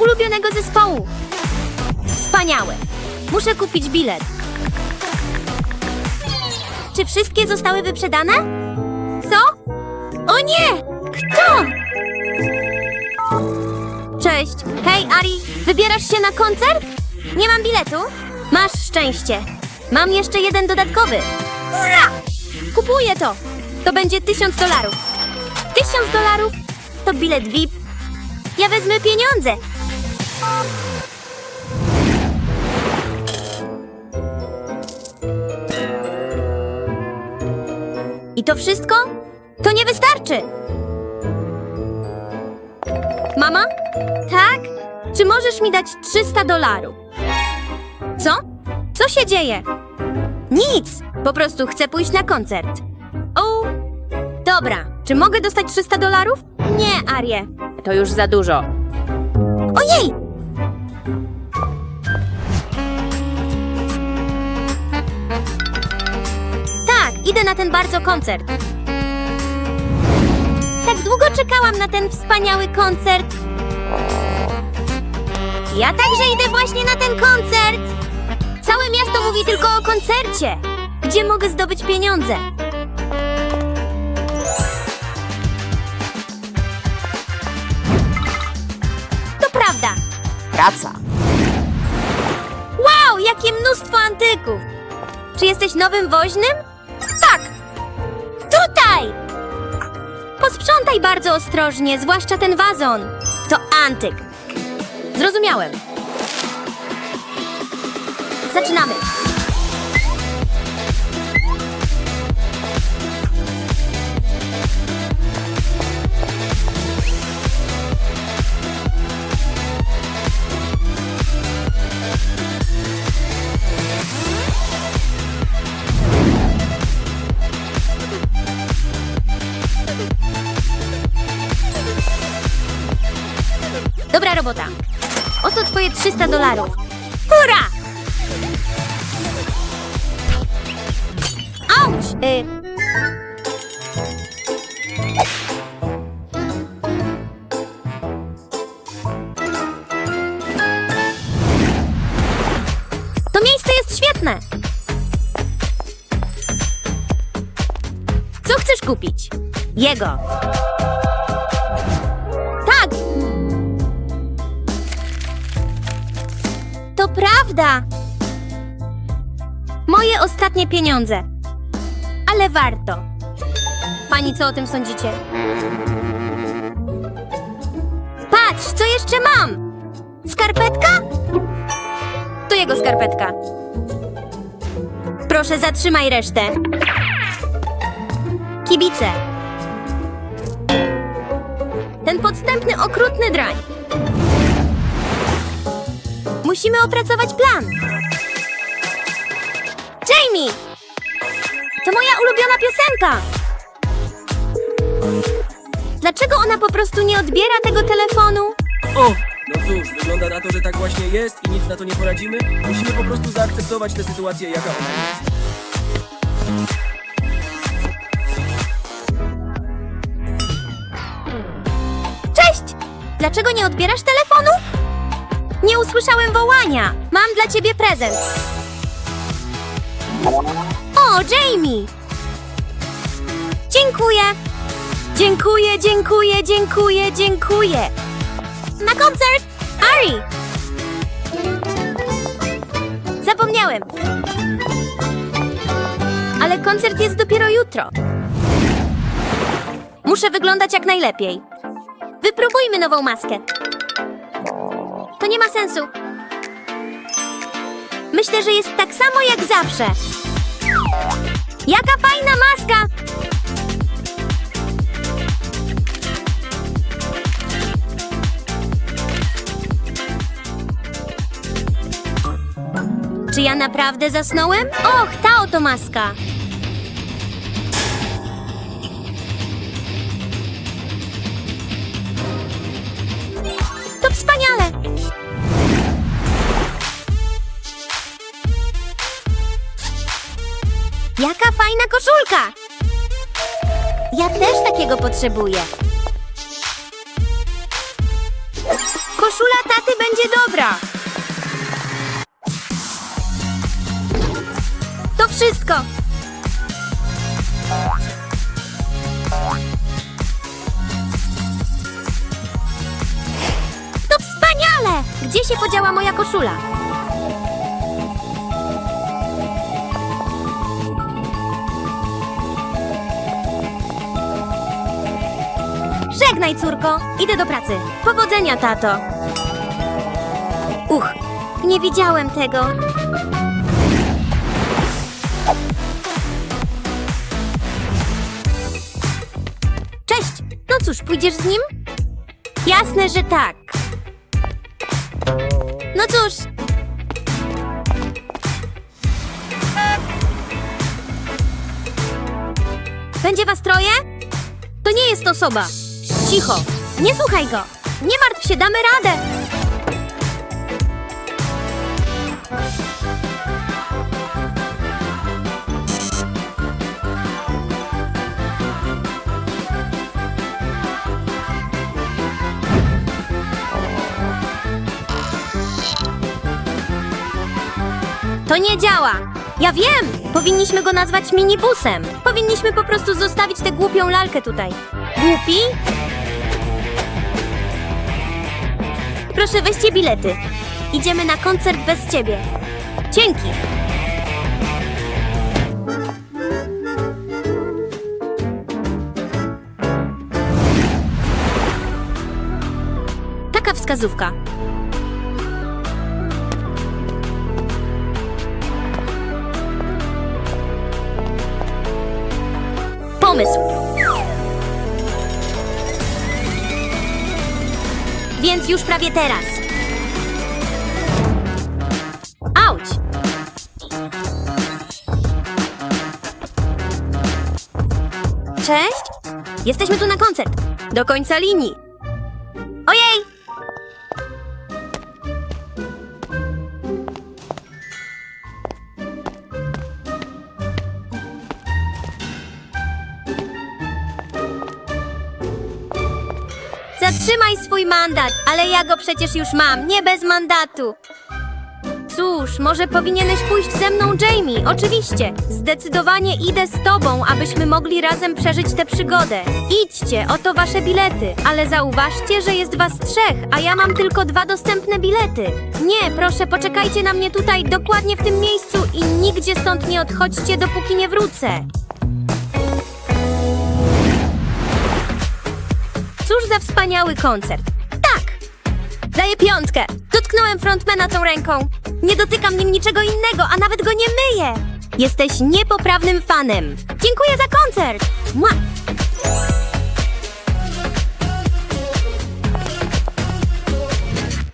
ulubionego zespołu. Wspaniałe. Muszę kupić bilet. Czy wszystkie zostały wyprzedane? Co? O nie! Kto? Cześć. Hej, Ari, wybierasz się na koncert? Nie mam biletu? Masz szczęście. Mam jeszcze jeden dodatkowy. Ura! Kupuję to. To będzie tysiąc dolarów. Tysiąc dolarów to bilet VIP. Ja wezmę pieniądze. I to wszystko? To nie wystarczy. Mama? Tak? Czy możesz mi dać 300 dolarów? Co? Co się dzieje? Nic! Po prostu chcę pójść na koncert. O, dobra. Czy mogę dostać 300 dolarów? Nie, Arie. To już za dużo. Ojej! Idę na ten bardzo koncert. Tak długo czekałam na ten wspaniały koncert. Ja także idę właśnie na ten koncert. Całe miasto mówi tylko o koncercie. Gdzie mogę zdobyć pieniądze? To prawda. Praca. Wow, jakie mnóstwo antyków! Czy jesteś nowym woźnym? Posprzątaj bardzo ostrożnie, zwłaszcza ten wazon. To antyk. Zrozumiałem. Zaczynamy. 300 dolarów. Hurra! Auć! Y... To miejsce jest świetne! Co chcesz kupić? Jego. Prawda! Moje ostatnie pieniądze. Ale warto. Pani, co o tym sądzicie? Patrz, co jeszcze mam! Skarpetka? To jego skarpetka. Proszę, zatrzymaj resztę. Kibice. Ten podstępny, okrutny drań. Musimy opracować plan. Jamie! To moja ulubiona piosenka! Dlaczego ona po prostu nie odbiera tego telefonu? O! No cóż, wygląda na to, że tak właśnie jest i nic na to nie poradzimy. Musimy po prostu zaakceptować tę sytuację, jaka ona jest. Cześć! Dlaczego nie odbierasz telefonu? Nie usłyszałem wołania. Mam dla ciebie prezent. O, Jamie! Dziękuję. Dziękuję, dziękuję, dziękuję, dziękuję. Na koncert! Ari! Zapomniałem. Ale koncert jest dopiero jutro. Muszę wyglądać jak najlepiej. Wypróbujmy nową maskę. To nie ma sensu. Myślę, że jest tak samo jak zawsze. Jaka fajna maska! Czy ja naprawdę zasnąłem? Och, ta oto maska. To wspaniale! Jaka fajna koszulka! Ja też takiego potrzebuję. Koszula taty będzie dobra. To wszystko. Podziała moja koszula? Żegnaj, córko. Idę do pracy. Powodzenia, tato. Uch, nie widziałem tego. Cześć! No cóż, pójdziesz z nim? Jasne, że tak. No cóż. Będzie was troje? To nie jest osoba. Cicho. Nie słuchaj go. Nie martw się, damy radę. To nie działa. Ja wiem! Powinniśmy go nazwać minibusem. Powinniśmy po prostu zostawić tę głupią lalkę tutaj. Głupi? Proszę, weźcie bilety. Idziemy na koncert bez ciebie. Dzięki. Taka wskazówka. Pomysł. Więc już prawie teraz. Auć! Cześć! Jesteśmy tu na koncert. Do końca linii. Zatrzymaj swój mandat, ale ja go przecież już mam, nie bez mandatu. Cóż, może powinieneś pójść ze mną, Jamie. Oczywiście. Zdecydowanie idę z tobą, abyśmy mogli razem przeżyć tę przygodę. Idźcie, oto wasze bilety. Ale zauważcie, że jest was trzech, a ja mam tylko dwa dostępne bilety. Nie, proszę, poczekajcie na mnie tutaj, dokładnie w tym miejscu i nigdzie stąd nie odchodźcie, dopóki nie wrócę. Cóż za wspaniały koncert. Tak! Daję piątkę. Dotknąłem frontmana tą ręką. Nie dotykam nim niczego innego, a nawet go nie myję. Jesteś niepoprawnym fanem. Dziękuję za koncert. Mua.